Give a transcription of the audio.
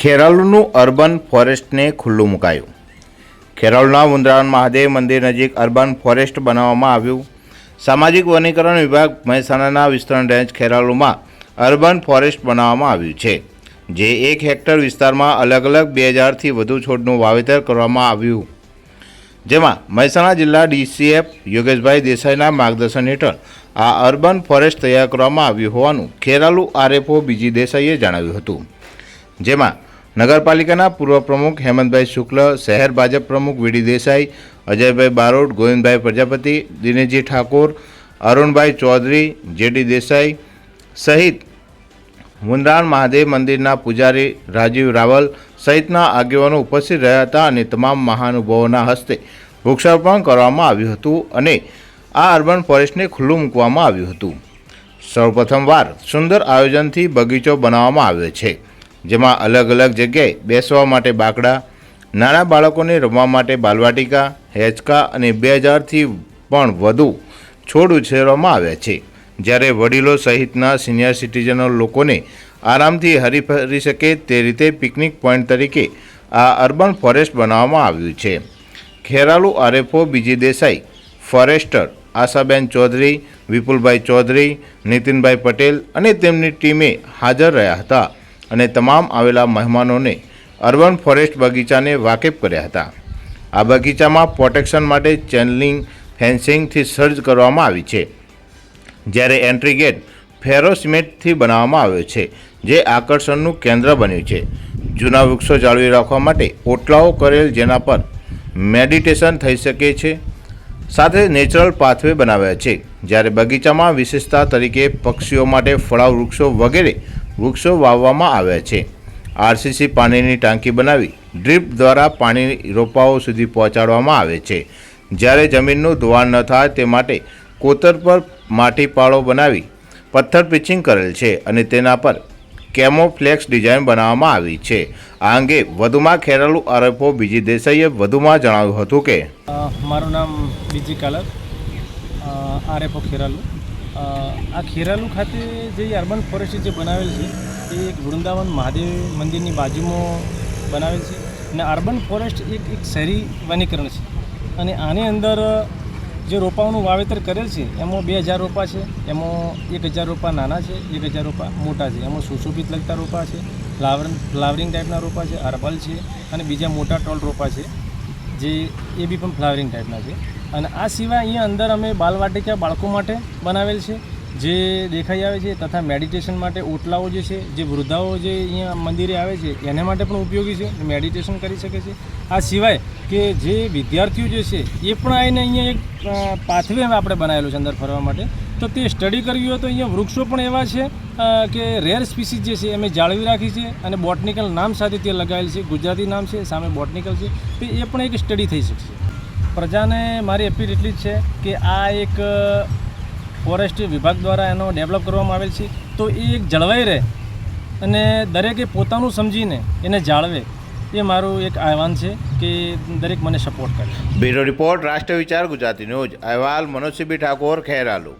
ખેરાલુનું urban ફોરેસ્ટને ખુલ્લું મુકાયું. ખેરાલુના વૃંદાવન મહાદેવ મંદિર નજીક અર્બન ફોરેસ્ટ બનાવવામાં આવ્યું. સામાજિક વનીકરણ વિભાગ મહેસાણાના વિસ્તરણ રેન્જ ખેરાલુમાં અર્બન ફોરેસ્ટ બનાવવામાં આવ્યું છે, જે એક હેક્ટર વિસ્તારમાં અલગ અલગ બે હજારથી વધુ છોડનું વાવેતર કરવામાં આવ્યું. જેમાં મહેસાણા જિલ્લા ડીસીએફ યોગેશભાઈ દેસાઈના માર્ગદર્શન હેઠળ આ અર્બન ફોરેસ્ટ તૈયાર કરવામાં આવ્યું હોવાનું ખેરાલુ આરએફઓ બીજી દેસાઈએ જણાવ્યું હતું. જેમાં નગરપાલિકાના પૂર્વ પ્રમુખ હેમંતભાઈ શુક્લ, શહેર ભાજપ પ્રમુખ વીડી દેસાઈ, અજયભાઈ બારોટ, ગોવિંદભાઈ પ્રજાપતિ, દિનેશજી ઠાકોર, અરુણભાઈ ચૌધરી, જેડી દેસાઈ સહિત મુંદ્રાણ મહાદેવ મંદિરના પૂજારી રાજીવ રાવલ સહિતના આગેવાનો ઉપસ્થિત રહ્યા હતા અને તમામ મહાનુભાવોના હસ્તે વૃક્ષારોપણ કરવામાં આવ્યું હતું અને આ અર્બન ફોરેસ્ટને ખુલ્લું મૂકવામાં આવ્યું હતું. સૌપ્રથમવાર સુંદર આયોજનથી બગીચો બનાવવામાં આવ્યો છે, જેમાં અલગ અલગ જગ્યાએ બેસવા માટે બાકડા, નાના બાળકોને રમવા માટે બાલવાટિકા, હેચકા અને બે હજારથી પણ વધુ છોડ ઉછેરવામાં આવ્યા છે. જ્યારે વડીલો સહિતના સિનિયર સિટીઝનો લોકોને આરામથી હરીફરી શકે તે રીતે પિકનિક પોઈન્ટ તરીકે આ અર્બન ફોરેસ્ટ બનાવવામાં આવ્યું છે. Kheralu RFO B G Desai, forester Ashaben Chaudhary, Vipulbhai Chaudhary, Nitinbhai Patel અને તેમની ટીમે હાજર રહ્યા હતા અને તમામ આવેલા મહેમાનોને અર્બન ફોરેસ્ટ બગીચાને વાકેફ કર્યા હતા. આ બગીચામાં પ્રોટેક્શન માટે ચેનલિંગ, ફેન્સિંગથી સર્જ કરવામાં આવી છે. જ્યારે એન્ટ્રી ગેટ ફેરો સિમેન્ટથી બનાવવામાં આવ્યો છે, જે આકર્ષણનું કેન્દ્ર બન્યું છે. જૂના વૃક્ષો જાળવી રાખવા માટે ઓટલાઓ કરેલ જેના પર મેડિટેશન થઈ શકે છે. સાથે નેચરલ પાથવે બનાવ્યા છે. જ્યારે બગીચામાં વિશેષતા તરીકે પક્ષીઓ માટે ફળાવ વૃક્ષો વગેરે વૃક્ષો વાવવામાં આવ્યા છે. આરસીસી પાણીની ટાંકી બનાવી ડ્રીપ દ્વારા પાણી રોપાઓ સુધી પહોંચાડવામાં આવે છે. જ્યારે જમીનનું ધોવાણ ન થાય તે માટે કોતર પર માટી પાળો બનાવી પથ્થર પિચિંગ કરેલ છે અને તેના પર કેમોફ્લેક્સ ડિઝાઇન બનાવવામાં આવી છે. આ અંગે વધુમાં ખેરાલુ આરોપો બીજી દેસાઈએ વધુમાં જણાવ્યું હતું કે મારું નામ બીજી કાલર. આરએફઓ ખેરાલુ. આ ખેરાલુ ખાતે જે અર્બન ફોરેસ્ટ જે બનાવેલ છે, એ એક વૃંદાવન મહાદેવ મંદિરની બાજુમાં બનાવેલ છે. અને અર્બન ફોરેસ્ટ એક એક શહેરી વનીકરણ છે. અને આની અંદર જે રોપાઓનું વાવેતર કરેલ છે, એમાં બે હજાર રોપા છે, એમાં એક હજાર રોપા નાના છે, એક હજાર રોપા મોટા છે. એમાં સુશોભિત લગતા રોપા છે ફ્લાવર ફ્લાવરિંગ ટાઈપના રોપા છે અર્બલ છે અને બીજા મોટા ટોલ રોપા છે, જે એ બી પણ ફ્લાવરિંગ ટાઈપના છે. અને આ સિવાય અહીંયા અંદર અમે બાલવાટિકા બાળકો માટે બનાવેલ છે. જે દેખાઈ આવે છે તથા મેડિટેશન માટે ઓટલાઓ જે છે, જે વૃદ્ધાઓ જે અહીંયા મંદિરે આવે છે, એને માટે પણ ઉપયોગી છે મેડિટેશન કરી શકે છે. આ સિવાય કે જે વિદ્યાર્થીઓ જે છે, એ પણ આવીને અહીંયા એક પાથવે આપણે બનાવેલું છે અંદર ફરવા માટે. તો તે સ્ટડી કરવી હોય તો અહીંયા વૃક્ષો પણ એવા છે કે રેર સ્પીસીસ જે છે, અમે જાળવી રાખી છે અને બોટનિકલ નામ સાથે તે લગાવેલ છે, ગુજરાતી નામ છે, સામે બોટનિકલ છે, તો એ પણ એક સ્ટડી થઈ શકશે. પ્રજાને મારી અપીલ એટલી જ છે કે આ એક ફોરેસ્ટ વિભાગ દ્વારા એનો ડેવલપ કરવામાં આવેલ છે. તો એ એક જળવાઈ રહે અને દરેકે પોતાનું સમજીને એને જાળવે, એ મારું એક આહવાન છે કે દરેક મને સપોર્ટ કરે. બ્યુરો રિપોર્ટ, રાષ્ટ્ર વિચાર, ગુજરાતી ન્યૂઝ. અહેવાલ, મનોજસિંહ ઠાકોર, ખેરાલુ.